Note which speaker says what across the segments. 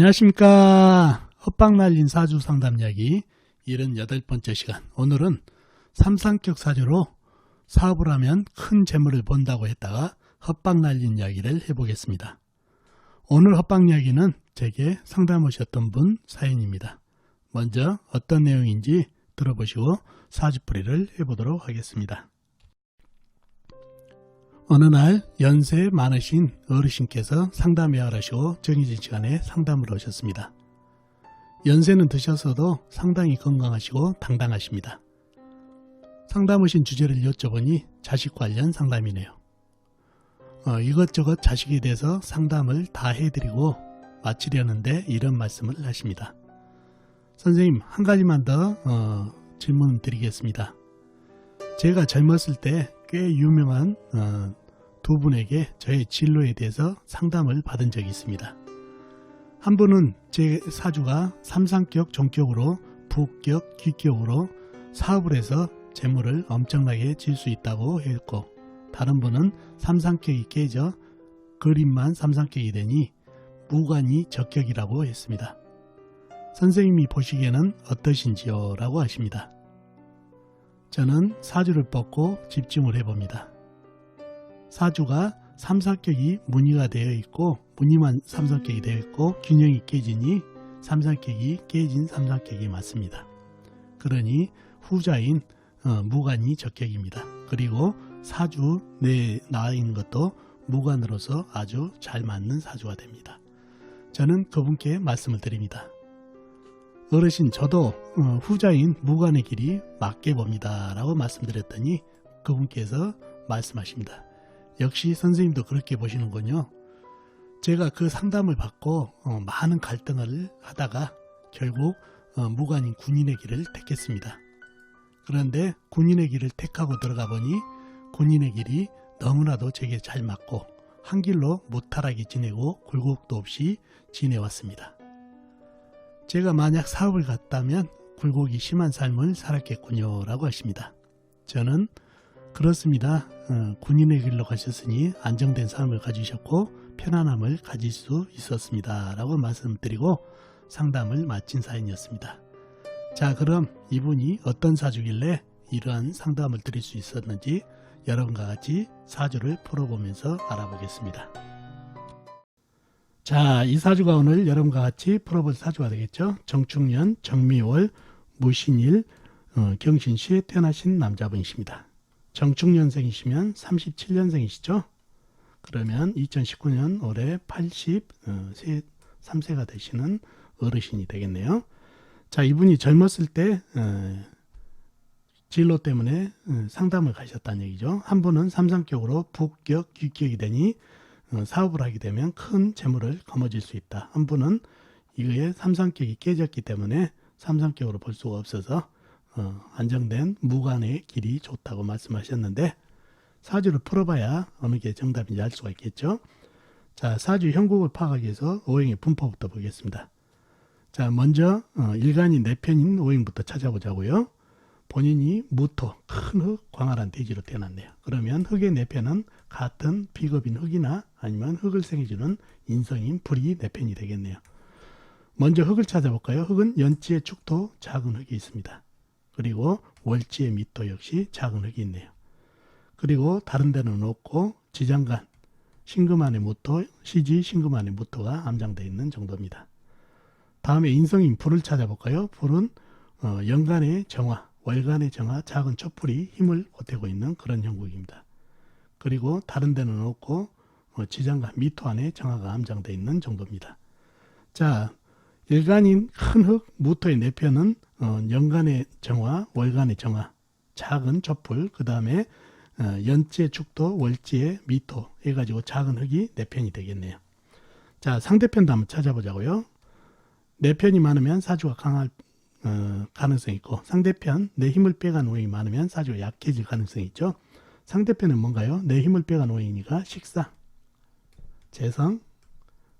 Speaker 1: 안녕하십니까. 헛방 날린 사주 상담 이야기 78번째 시간. 오늘은 삼상격 사주로 사업을 하면 큰 재물을 본다고 했다가 헛방 날린 이야기를 해보겠습니다. 오늘 헛방 이야기는 제게 상담 오셨던 분 사연입니다. 먼저 어떤 내용인지 들어보시고 사주풀이를 해보도록 하겠습니다. 어느 날 연세 많으신 어르신께서 상담에 하라시고 정해진 시간에 상담을 오셨습니다. 연세는 드셔서도 상당히 건강하시고 당당하십니다. 상담 오신 주제를 여쭤보니 자식 관련 상담이네요. 어, 이것저것 자식에 대해서 상담을 다 해드리고 마치려는데 이런 말씀을 하십니다. 선생님 한 가지만 더 어, 질문 드리겠습니다. 제가 젊었을 때 꽤 유명한 어, 두 분에게 저의 진로에 대해서 상담을 받은 적이 있습니다. 한 분은 제 사주가 삼상격 종격으로 부격 귀격으로 사업을 해서 재물을 엄청나게 질 수 있다고 했고 다른 분은 삼상격이 깨져 그림만 삼상격이 되니 무관이 적격이라고 했습니다. 선생님이 보시기에는 어떠신지요? 라고 하십니다. 저는 사주를 뽑고 집중을 해봅니다. 사주가 삼사격이 무늬가 되어 있고 무늬만 삼사격이 되어 있고 균형이 깨지니 삼사격이 깨진 삼사격이 맞습니다. 그러니 후자인 어, 무관이 적격입니다. 그리고 사주 내에 나와 있는 것도 무관으로서 아주 잘 맞는 사주가 됩니다. 저는 그분께 말씀을 드립니다. 어르신 저도 어, 후자인 무관의 길이 맞게 봅니다. 라고 말씀드렸더니 그분께서 말씀하십니다. 역시 선생님도 그렇게 보시는군요. 제가 그 상담을 받고 어, 많은 갈등을 하다가 결국 어, 무관인 군인의 길을 택했습니다. 그런데 군인의 길을 택하고 들어가 보니 군인의 길이 너무나도 제게 잘 맞고 한 길로 무탈하게 지내고 굴곡도 없이 지내왔습니다. 제가 만약 사업을 갔다면 굴곡이 심한 삶을 살았겠군요 라고 하십니다. 저는 그렇습니다. 어, 군인의 길로 가셨으니 안정된 삶을 가지셨고 편안함을 가질 수 있었습니다. 라고 말씀드리고 상담을 마친 사연이었습니다. 자 그럼 이분이 어떤 사주길래 이러한 상담을 드릴 수 있었는지 여러분과 같이 사주를 풀어보면서 알아보겠습니다. 자, 이 사주가 오늘 여러분과 같이 풀어볼 사주가 되겠죠. 정축년, 정미월, 무신일, 어, 경신시에 태어나신 남자분이십니다. 정축년생이시면 37년생이시죠? 그러면 2019년 올해 83세가 되시는 어르신이 되겠네요. 자, 이분이 젊었을 때 어, 진로 때문에 어, 상담을 가셨다는 얘기죠. 한 분은 삼상격으로 북격, 귀격이 되니 어, 사업을 하게 되면 큰 재물을 거머쥘 수 있다. 한 분은 이거에 삼상격이 깨졌기 때문에 삼상격으로 볼 수가 없어서 어, 안정된 무관의 길이 좋다고 말씀하셨는데 사주를 풀어봐야 어느 게 정답인지 알 수가 있겠죠. 자, 사주 형국을 파악하기 위해서 오행의 분포부터 보겠습니다. 자, 먼저 어, 일간이 네 편인 오행부터 찾아보자고요. 본인이 무토, 큰 흙, 광활한 대지로 태어났네요. 그러면 흙의 네 편은 같은 비급인 흙이나 아니면 흙을 생해주는 인성인 불이 네 편이 되겠네요. 먼저 흙을 찾아볼까요? 흙은 연지의 축토 작은 흙이 있습니다. 그리고 월지의 미토 역시 작은 흙이 있네요. 그리고 다른 데는 없고 지장간, 신금안의 무토, 시지 신금안의 무토가 암장되어 있는 정도입니다. 다음에 인성인 불을 찾아볼까요? 불은 어, 연간의 정화, 월간의 정화, 작은 촛불이 힘을 보태고 있는 그런 형국입니다. 그리고 다른 데는 없고 어, 지장간, 미토 안에 정화가 암장되어 있는 정도입니다. 자, 일간인 큰 흙, 무토의 네 편은 어, 연간의 정화, 월간의 정화, 작은 촛불, 그 다음에 어, 연지의 축도, 월지의 미토 해가지고 작은 흙이 네 편이 되겠네요. 자, 상대편도 한번 찾아보자고요. 네 편이 많으면 사주가 강할 어, 가능성이 있고 상대편 내 힘을 빼간 오행이 많으면 사주가 약해질 가능성이 있죠. 상대편은 뭔가요? 내 힘을 빼간 오행이니까 식상, 재성,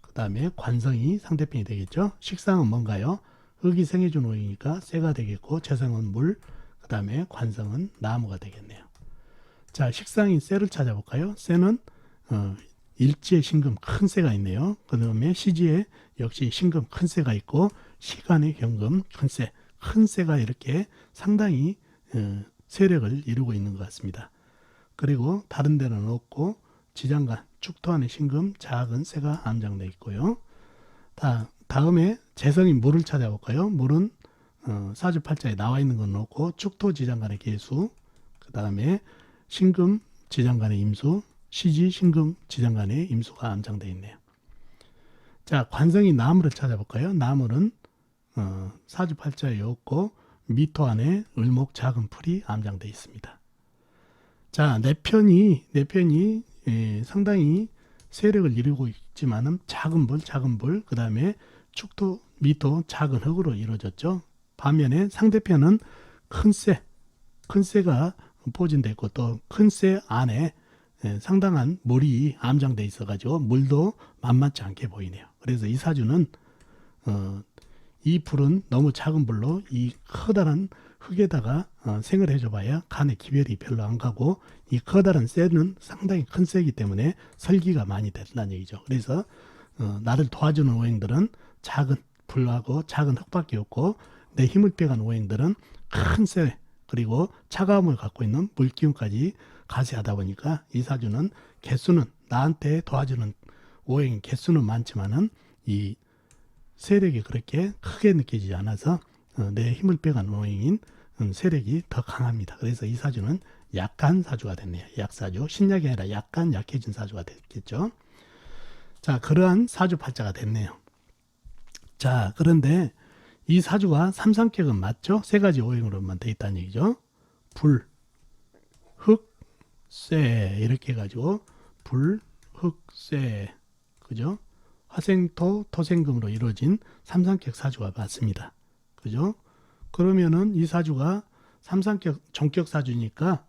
Speaker 1: 그 다음에 관성이 상대편이 되겠죠. 식상은 뭔가요? 흙이 생해준 오행이니까 쇠가 되겠고 재성은 물, 그 다음에 관성은 나무가 되겠네요. 자, 식상인 쇠를 찾아볼까요? 쇠는 어, 일지에 신금 큰 세가 있네요. 그 다음에 시지에 역시 신금 큰 세가 있고 시간의 현금 큰 세, 큰 세가 이렇게 상당히 어, 세력을 이루고 있는 것 같습니다. 그리고 다른 데는 없고 지장간 축토 안에 신금 작은 세가 암장돼 있고요. 다 다음에 재성이 물을 찾아볼까요? 물은 어, 사주팔자에 나와 있는 건 없고 축토 지장간의 개수 그 다음에 신금 지장간의 임수 시지 신금 지장간의 임수가 암장돼 있네요. 자 관성이 나무를 찾아볼까요? 나무는 어, 사주팔자에 없고 미토 안에 을목 작은 풀이 암장돼 있습니다. 자, 내 편이 내 편이 예, 상당히 세력을 이루고 있지만은 작은 불, 작은 불, 그 다음에 축토, 미토, 작은 흙으로 이루어졌죠. 반면에 상대편은 큰 쇠, 큰 쇠가 포진돼 있고 또 큰 쇠 안에 예, 상당한 물이 암장돼 있어가지고 물도 만만치 않게 보이네요. 그래서 이 사주는 어, 이 불은 너무 작은 불로 이 커다란 흙에다가 어, 생을 해줘봐야 간에 기별이 별로 안 가고 이 커다란 쇠는 상당히 큰 쇠이기 때문에 설기가 많이 된다는 얘기죠. 그래서 어, 나를 도와주는 오행들은 작은 불하고 작은 흙밖에 없고 내 힘을 빼간 오행들은 큰 쇠 그리고 차가움을 갖고 있는 물기운까지 가세하다 보니까 이 사주는 개수는 나한테 도와주는 오행 개수는 많지만은 이 세력이 그렇게 크게 느껴지지 않아서 어, 내 힘을 빼간 오행인 음, 세력이 더 강합니다. 그래서 이 사주는 약한 사주가 됐네요. 약사주. 신약이 아니라 약간 약해진 사주가 됐겠죠. 자, 그러한 사주 팔자가 됐네요. 자, 그런데 이 사주가 삼상격은 맞죠? 세 가지 오행으로만 돼 있다는 얘기죠. 불, 흙, 쇠 이렇게 해가지고 불, 흙, 쇠 그죠? 화생토, 토생금으로 이루어진 삼상격 사주가 맞습니다. 그죠? 그러면은 이 사주가 삼상격 정격 사주니까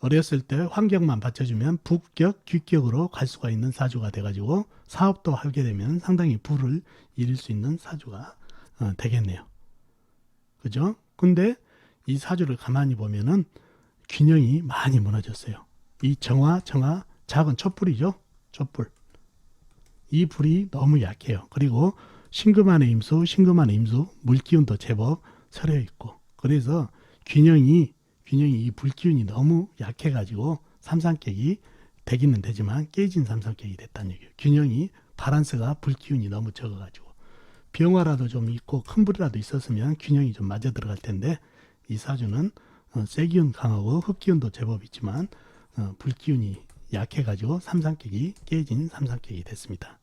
Speaker 1: 어렸을 때 환경만 받쳐주면 북격, 귀격으로 갈 수가 있는 사주가 돼가지고 사업도 하게 되면 상당히 부를 이룰 수 있는 사주가 어, 되겠네요. 그죠? 근데 이 사주를 가만히 보면은 균형이 많이 무너졌어요. 이 정화, 정화, 작은 촛불이죠. 촛불. 이 불이 너무 약해요. 그리고 신금안의 임수, 신금안의 임수, 물기운도 제법 서려 있고 그래서 균형이 균형이 이 불기운이 너무 약해가지고 삼상격이 되기는 되지만 깨진 삼상격이 됐다는 얘기예요. 균형이 바란스가 불기운이 너무 적어가지고 병화라도 좀 있고 큰 불이라도 있었으면 균형이 좀 맞아 들어갈 텐데 이 사주는 어, 쇠기운 강하고 흙기운도 제법 있지만 어, 불기운이 약해가지고 삼상격이 깨진 삼상격이 됐습니다.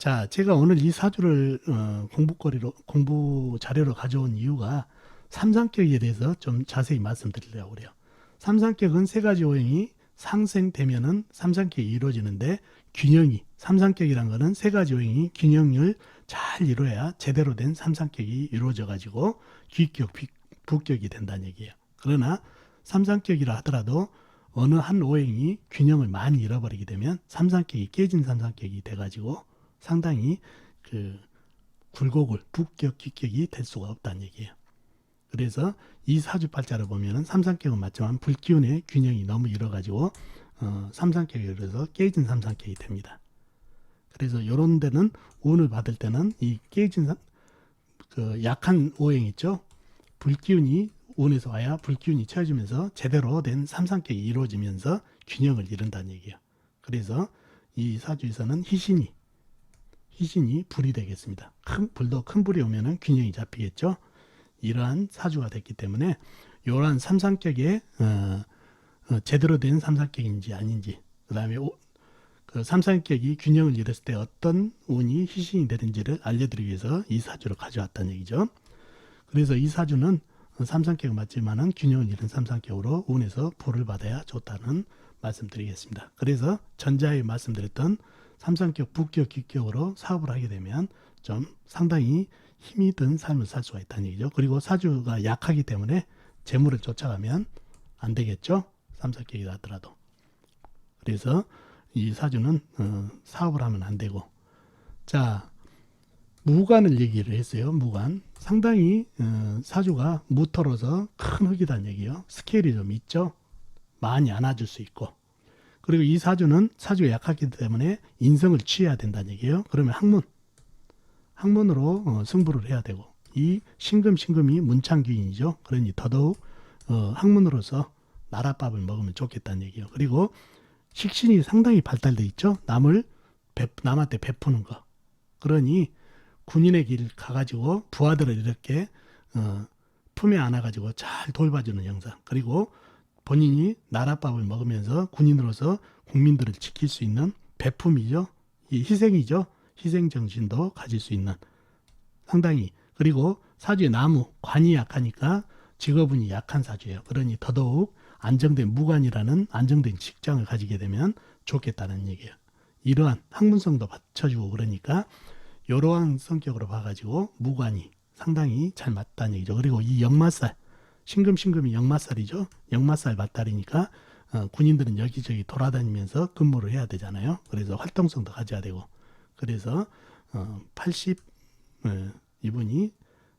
Speaker 1: 자, 제가 오늘 이 사주를 어, 공부거리로 공부 자료로 가져온 이유가 삼상격에 대해서 좀 자세히 말씀드리려고 그래요. 삼상격은 세 가지 오행이 상생되면은 삼상격이 이루어지는데 균형이 삼상격이란 거는 세 가지 오행이 균형을 잘 이루어야 제대로 된 삼상격이 이루어져 가지고 귀격, 비- 북격이 된다는 얘기예요. 그러나 삼상격이라 하더라도 어느 한 오행이 균형을 많이 잃어버리게 되면 삼상격이 깨진 삼상격이 돼 가지고 상당히 그 굴곡을 북격, 귀격이 될 수가 없다는 얘기예요. 그래서 이 사주팔자를 보면은 삼상격은 맞지만 불기운의 균형이 너무 잃어가지고 어, 삼상격이 그래서 깨진 삼상격이 됩니다. 그래서 이런 데는 운을 받을 때는 이 깨진 삼, 그 약한 오행 있죠. 불기운이 운에서 와야 불기운이 채워지면서 제대로 된 삼상격이 이루어지면서 균형을 이룬다는 얘기예요. 그래서 이 사주에서는 희신이 희신이 불이 되겠습니다. 큰 불도 큰 불이 오면은 균형이 잡히겠죠. 이러한 사주가 됐기 때문에 이러한 삼상격에 어, 어, 제대로 된 삼상격인지 아닌지 그다음에 오, 그 삼상격이 균형을 잃었을 때 어떤 운이 희신이 되는지를 알려드리기 위해서 이 사주를 가져왔다는 얘기죠. 그래서 이 사주는 삼상격은 맞지만은 균형을 잃은 삼상격으로 운에서 불을 받아야 좋다는 말씀드리겠습니다. 그래서 전자에 말씀드렸던 삼상격, 북격, 기격으로 사업을 하게 되면 좀 상당히 힘이 든 삶을 살 수가 있다는 얘기죠. 그리고 사주가 약하기 때문에 재물을 쫓아가면 안 되겠죠. 삼상격이 나더라도. 그래서 이 사주는 어, 사업을 하면 안 되고 자 무관을 얘기를 했어요. 무관 상당히 어, 사주가 무털어서 큰 흙이다는 얘기요. 스케일이 좀 있죠. 많이 안아줄 수 있고 그리고 이 사주는 사주가 약하기 때문에 인성을 취해야 된다는 얘기예요. 그러면 학문, 학문으로 어, 승부를 해야 되고 이 신금 신금이 문창귀인이죠. 그러니 더더욱 어, 학문으로서 나라밥을 먹으면 좋겠다는 얘기예요. 그리고 식신이 상당히 발달돼 있죠. 남을 베, 남한테 베푸는 거. 그러니 군인의 길 가가지고 부하들을 이렇게 어, 품에 안아가지고 잘 돌봐주는 형상. 그리고 본인이 나라밥을 먹으면서 군인으로서 국민들을 지킬 수 있는 배품이죠. 이 희생이죠. 희생 정신도 가질 수 있는 상당히 그리고 사주의 나무 관이 약하니까 직업운이 약한 사주예요. 그러니 더더욱 안정된 무관이라는 안정된 직장을 가지게 되면 좋겠다는 얘기예요. 이러한 학문성도 받쳐주고 그러니까 이러한 성격으로 봐가지고 무관이 상당히 잘 맞다는 얘기죠. 그리고 이 역마살 신금신금이 역마살이죠. 역마살 맞달이니까 어, 군인들은 여기저기 돌아다니면서 근무를 해야 되잖아요. 그래서 활동성도 가져야 되고 그래서 어, 80 어, 이분이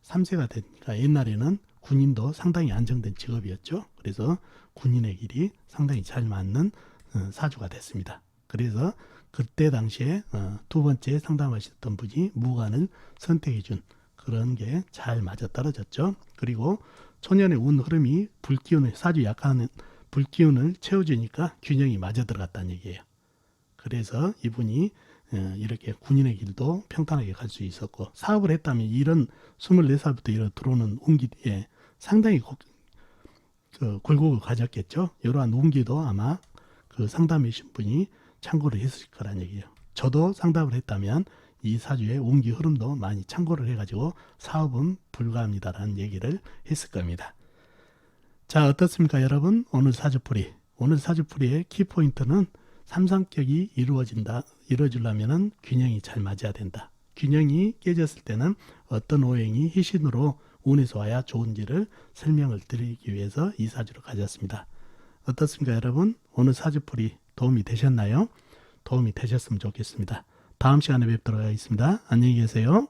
Speaker 1: 3세가 되니까 옛날에는 군인도 상당히 안정된 직업이었죠. 그래서 군인의 길이 상당히 잘 맞는 어, 사주가 됐습니다. 그래서 그때 당시에 어, 두 번째 상담하셨던 분이 무관을 선택해 준 그런 게 잘 맞아 떨어졌죠. 그리고 초년의 운 흐름이 불기운을 사주 약한 불기운을 채워주니까 균형이 맞아 들어갔다는 얘기예요. 그래서 이분이 어, 이렇게 군인의 길도 평탄하게 갈 수 있었고 사업을 했다면 이런 24살부터 이런 들어오는 운기에 상당히 고- 그 굴곡을 가졌겠죠. 이러한 운기도 아마 그 상담이신 분이 참고를 했을 거란 얘기예요. 저도 상담을 했다면 이 사주의 운기 흐름도 많이 참고를 해가지고 사업은 불가합니다라는 얘기를 했을 겁니다. 자 어떻습니까 여러분? 오늘 사주풀이. 오늘 사주풀이의 키포인트는 삼성격이 이루어진다 이루어지려면은 균형이 잘 맞아야 된다. 균형이 깨졌을 때는 어떤 오행이 희신으로 운에서 와야 좋은지를 설명을 드리기 위해서 이 사주를 가졌습니다. 어떻습니까 여러분? 오늘 사주풀이 도움이 되셨나요? 도움이 되셨으면 좋겠습니다 다음 시간에 뵙도록 하겠습니다. 안녕히 계세요